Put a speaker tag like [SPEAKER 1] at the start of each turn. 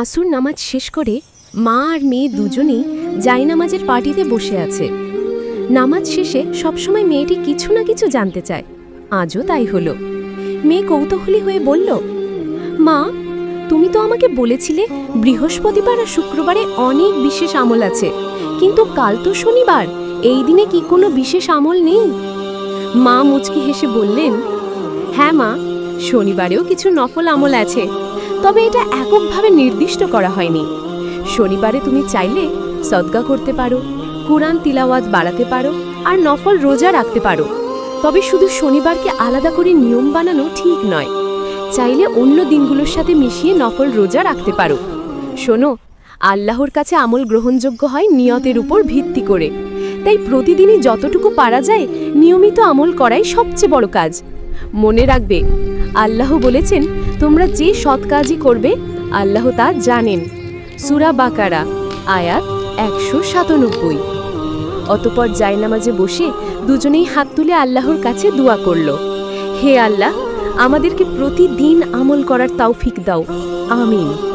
[SPEAKER 1] আসুর নামাজ শেষ করে মা আর মেয়ে দুজনেই জায়নামাজের পার্টিতে বসে আছে। নামাজ শেষে সবসময় মেয়েটি কিছু না কিছু জানতে চায়। আজও তাই হলো। মেয়ে কৌতূহলী হয়ে বলল, মা, তুমি তো আমাকে বলেছিলে বৃহস্পতিবার আর শুক্রবারে অনেক বিশেষ আমল আছে, কিন্তু কাল তো শনিবার, এই দিনে কি কোনো বিশেষ আমল নেই? মা মুচকি হেসে বললেন হ্যাঁ মা শনিবারেও কিছু নফল আমল আছে, তবে এটা এককভাবে নির্দিষ্ট করা হয়নি। শনিবারে তুমি চাইলে সদকা করতে পারো, কোরআন তিলাওয়াত বাড়াতে পারো, আর নফল রোজা রাখতে পারো। তবে শুধু শনিবারকে আলাদা করে নিয়ম বানানো ঠিক নয়, চাইলে অন্য দিনগুলোর সাথে মিশিয়ে নফল রোজা রাখতে পারো। শোনো, আল্লাহর কাছে আমল গ্রহণযোগ্য হয় নিয়তের উপর ভিত্তি করে। তাই প্রতিদিনই যতটুকু পারা যায়, নিয়মিত আমল করাই সবচেয়ে বড় কাজ। মনে রাখবে আল্লাহ বলেছেন, তোমরা যে সৎ কাজই করবে, আল্লাহ তা জানেন। সুরা বাকারা, আয়াত একশো সাতানব্বই। অতপর জায়নামাজে বসে দুজনেই হাত তুলে আল্লাহর কাছে দোয়া করল, হে আল্লাহ, আমাদেরকে প্রতিদিন আমল করার তাওফিক দাও। আমিন।